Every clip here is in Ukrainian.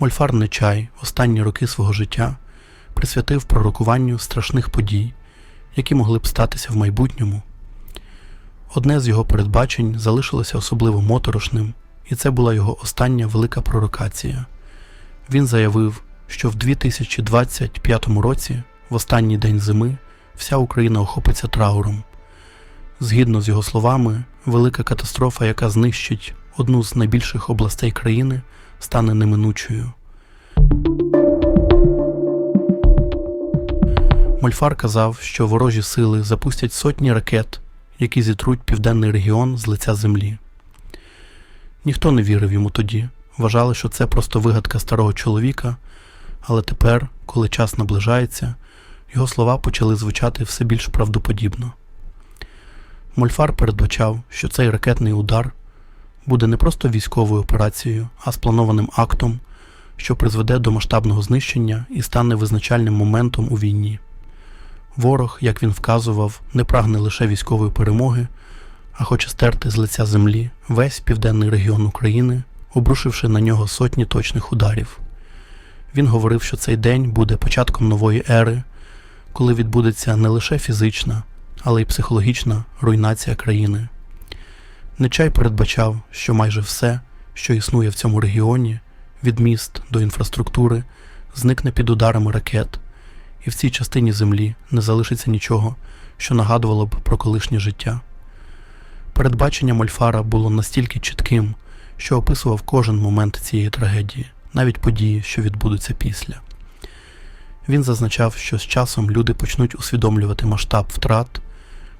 Мольфар Нечай останні роки свого життя присвятив пророкуванню страшних подій, які могли б статися в майбутньому. Одне з його передбачень залишилося особливо моторошним, і це була його остання велика пророкація. Він заявив, що в 2025 році, в останній день зими, вся Україна охопиться трауром. Згідно з його словами, велика катастрофа, яка знищить одну з найбільших областей країни, стане неминучою. Мольфар казав, що ворожі сили запустять сотні ракет, які зітруть південний регіон з лиця землі. Ніхто не вірив йому тоді, вважали, що це просто вигадка старого чоловіка, але тепер, коли час наближається, його слова почали звучати все більш правдоподібно. Мольфар передбачав, що цей ракетний удар буде не просто військовою операцією, а спланованим актом, що призведе до масштабного знищення і стане визначальним моментом у війні. Ворог, як він вказував, не прагне лише військової перемоги, а хоче стерти з лиця землі весь південний регіон України, обрушивши на нього сотні точних ударів. Він говорив, що цей день буде початком нової ери, коли відбудеться не лише фізична, але й психологічна руйнація країни. Нечай передбачав, що майже все, що існує в цьому регіоні, від міст до інфраструктури, зникне під ударами ракет, і в цій частині землі не залишиться нічого, що нагадувало б про колишнє життя. Передбачення Мольфара було настільки чітким, що описував кожен момент цієї трагедії, навіть події, що відбудуться після. Він зазначав, що з часом люди почнуть усвідомлювати масштаб втрат,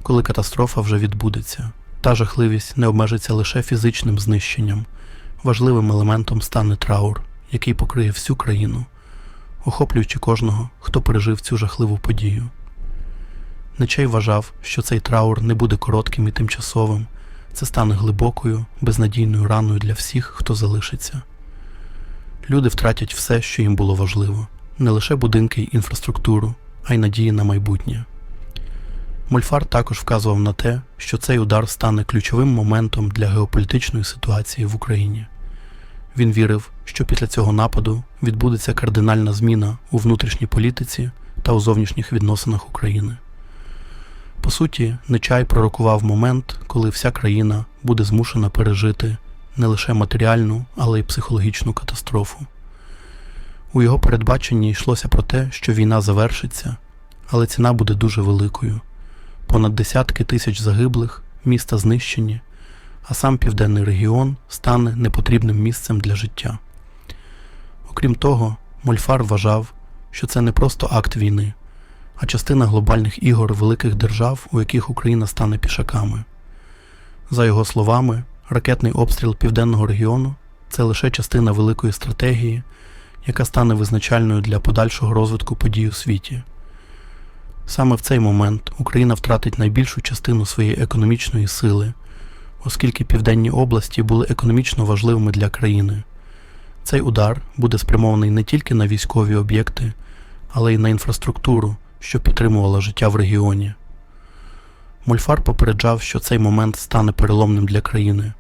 коли катастрофа вже відбудеться. Та жахливість не обмежиться лише фізичним знищенням. Важливим елементом стане траур, який покриє всю країну, охоплюючи кожного, хто пережив цю жахливу подію. Нечай вважав, що цей траур не буде коротким і тимчасовим, це стане глибокою, безнадійною раною для всіх, хто залишиться. Люди втратять все, що їм було важливо, не лише будинки й інфраструктуру, а й надії на майбутнє. Мольфар також вказував на те, що цей удар стане ключовим моментом для геополітичної ситуації в Україні. Він вірив, що після цього нападу відбудеться кардинальна зміна у внутрішній політиці та у зовнішніх відносинах України. По суті, Нечай пророкував момент, коли вся країна буде змушена пережити не лише матеріальну, але й психологічну катастрофу. У його передбаченні йшлося про те, що війна завершиться, але ціна буде дуже великою понад десятки тисяч загиблих, міста знищені, а сам південний регіон стане непотрібним місцем для життя. Окрім того, Мольфар вважав, що це не просто акт війни, а частина глобальних ігор великих держав, у яких Україна стане пішаками. За його словами, ракетний обстріл південного регіону це лише частина великої стратегії, яка стане визначальною для подальшого розвитку подій у світі. Саме в цей момент Україна втратить найбільшу частину своєї економічної сили, оскільки південні області були економічно важливими для країни. Цей удар буде спрямований не тільки на військові об'єкти, але й на інфраструктуру, що підтримувала життя в регіоні. Мольфар попереджав, що цей момент стане переломним для країни.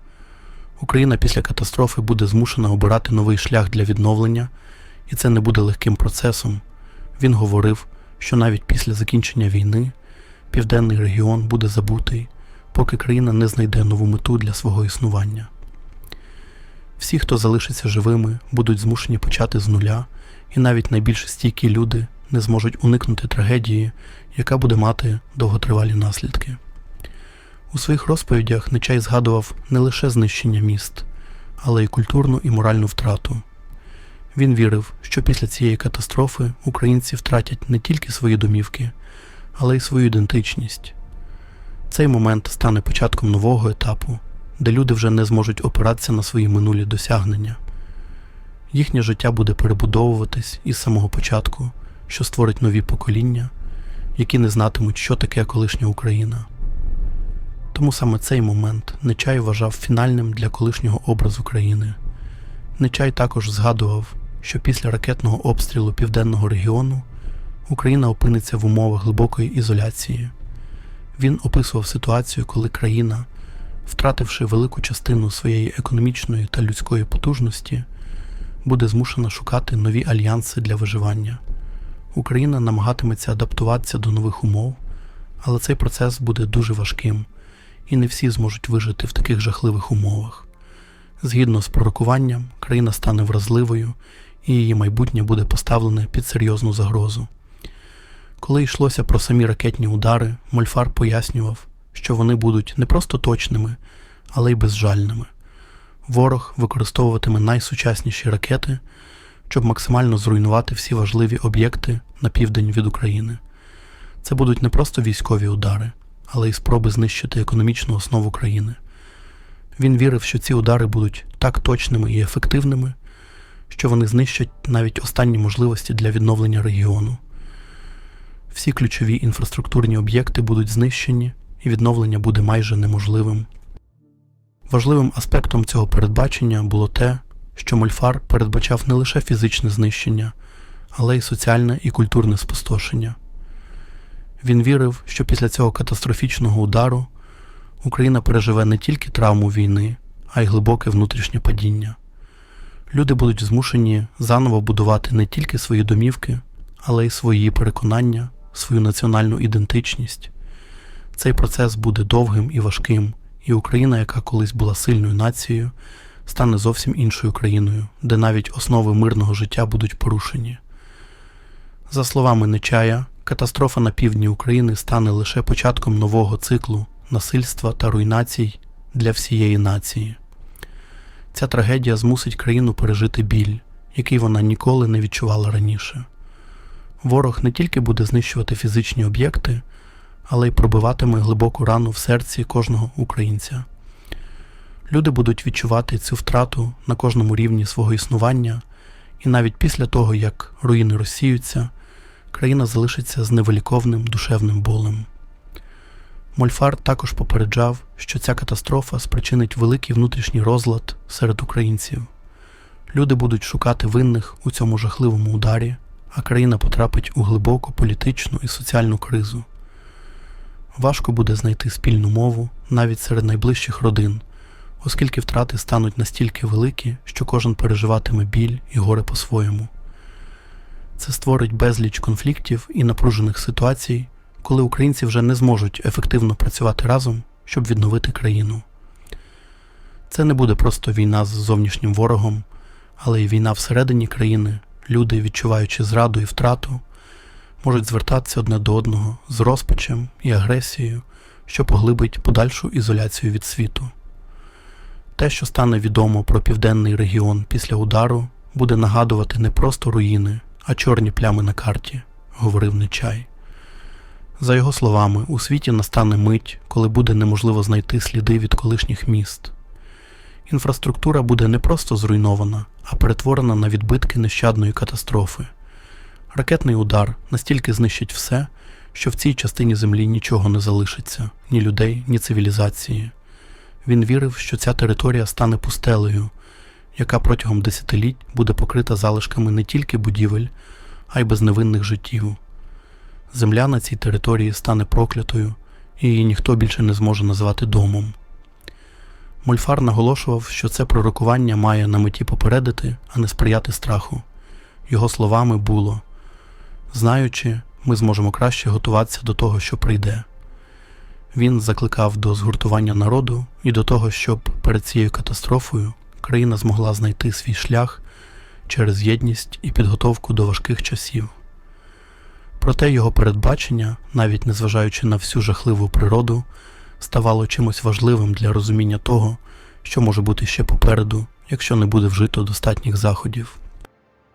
Україна після катастрофи буде змушена обирати новий шлях для відновлення, і це не буде легким процесом. Він говорив, що навіть після закінчення війни південний регіон буде забутий, поки країна не знайде нову мету для свого існування. Всі, хто залишиться живими, будуть змушені почати з нуля, і навіть найбільш стійкі люди не зможуть уникнути трагедії, яка буде мати довготривалі наслідки. У своїх розповідях Нечай згадував не лише знищення міст, але й культурну і моральну втрату. Він вірив, що після цієї катастрофи українці втратять не тільки свої домівки, але й свою ідентичність. Цей момент стане початком нового етапу, де люди вже не зможуть опиратися на свої минулі досягнення. Їхнє життя буде перебудовуватись із самого початку, що створить нові покоління, які не знатимуть, що таке колишня Україна. Тому саме цей момент Нечай вважав фінальним для колишнього образу країни. Нечай також згадував, що після ракетного обстрілу південного регіону Україна опиниться в умовах глибокої ізоляції. Він описував ситуацію, коли країна, втративши велику частину своєї економічної та людської потужності, буде змушена шукати нові альянси для виживання. Україна намагатиметься адаптуватися до нових умов, але цей процес буде дуже важким, і не всі зможуть вижити в таких жахливих умовах. Згідно з пророкуванням, країна стане вразливою і її майбутнє буде поставлене під серйозну загрозу. Коли йшлося про самі ракетні удари, Мольфар пояснював, що вони будуть не просто точними, але й безжальними. Ворог використовуватиме найсучасніші ракети, щоб максимально зруйнувати всі важливі об'єкти на південь від України. Це будуть не просто військові удари, але й спроби знищити економічну основу країни. Він вірив, що ці удари будуть так точними і ефективними, що вони знищать навіть останні можливості для відновлення регіону. Всі ключові інфраструктурні об'єкти будуть знищені, і відновлення буде майже неможливим. Важливим аспектом цього передбачення було те, що Мольфар передбачав не лише фізичне знищення, але й соціальне і культурне спустошення. Він вірив, що після цього катастрофічного удару Україна переживе не тільки травму війни, а й глибоке внутрішнє падіння. Люди будуть змушені заново будувати не тільки свої домівки, але й свої переконання, свою національну ідентичність. Цей процес буде довгим і важким, і Україна, яка колись була сильною нацією, стане зовсім іншою країною, де навіть основи мирного життя будуть порушені. За словами Нечая, катастрофа на півдні України стане лише початком нового циклу насильства та руйнацій для всієї нації. Ця трагедія змусить країну пережити біль, який вона ніколи не відчувала раніше. Ворог не тільки буде знищувати фізичні об'єкти, але й пробиватиме глибоку рану в серці кожного українця. Люди будуть відчувати цю втрату на кожному рівні свого існування, і навіть після того, як руїни розсіються, країна залишиться з невиліковним душевним болем. Мольфар також попереджав, що ця катастрофа спричинить великий внутрішній розлад серед українців. Люди будуть шукати винних у цьому жахливому ударі, а країна потрапить у глибоку політичну і соціальну кризу. Важко буде знайти спільну мову навіть серед найближчих родин, оскільки втрати стануть настільки великі, що кожен переживатиме біль і горе по-своєму. Це створить безліч конфліктів і напружених ситуацій, коли українці вже не зможуть ефективно працювати разом, щоб відновити країну. Це не буде просто війна з зовнішнім ворогом, але й війна всередині країни, люди, відчуваючи зраду і втрату, можуть звертатися одне до одного з розпачем і агресією, що поглибить подальшу ізоляцію від світу. Те, що стане відомо про південний регіон після удару, буде нагадувати не просто руїни, а чорні плями на карті, говорив Нечай. За його словами, у світі настане мить, коли буде неможливо знайти сліди від колишніх міст. Інфраструктура буде не просто зруйнована, а перетворена на відбитки нещадної катастрофи. Ракетний удар настільки знищить все, що в цій частині землі нічого не залишиться ні людей, ні цивілізації. Він вірив, що ця територія стане пустелею, яка протягом десятиліть буде покрита залишками не тільки будівель, а й безневинних життів. Земля на цій території стане проклятою, і її ніхто більше не зможе назвати домом. Мольфар наголошував, що це пророкування має на меті попередити, а не сприяти страху. Його словами було знаючи, ми зможемо краще готуватися до того, що прийде. Він закликав до згуртування народу і до того, щоб перед цією катастрофою країна змогла знайти свій шлях через єдність і підготовку до важких часів. Проте його передбачення, навіть незважаючи на всю жахливу природу, ставало чимось важливим для розуміння того, що може бути ще попереду, якщо не буде вжито достатніх заходів.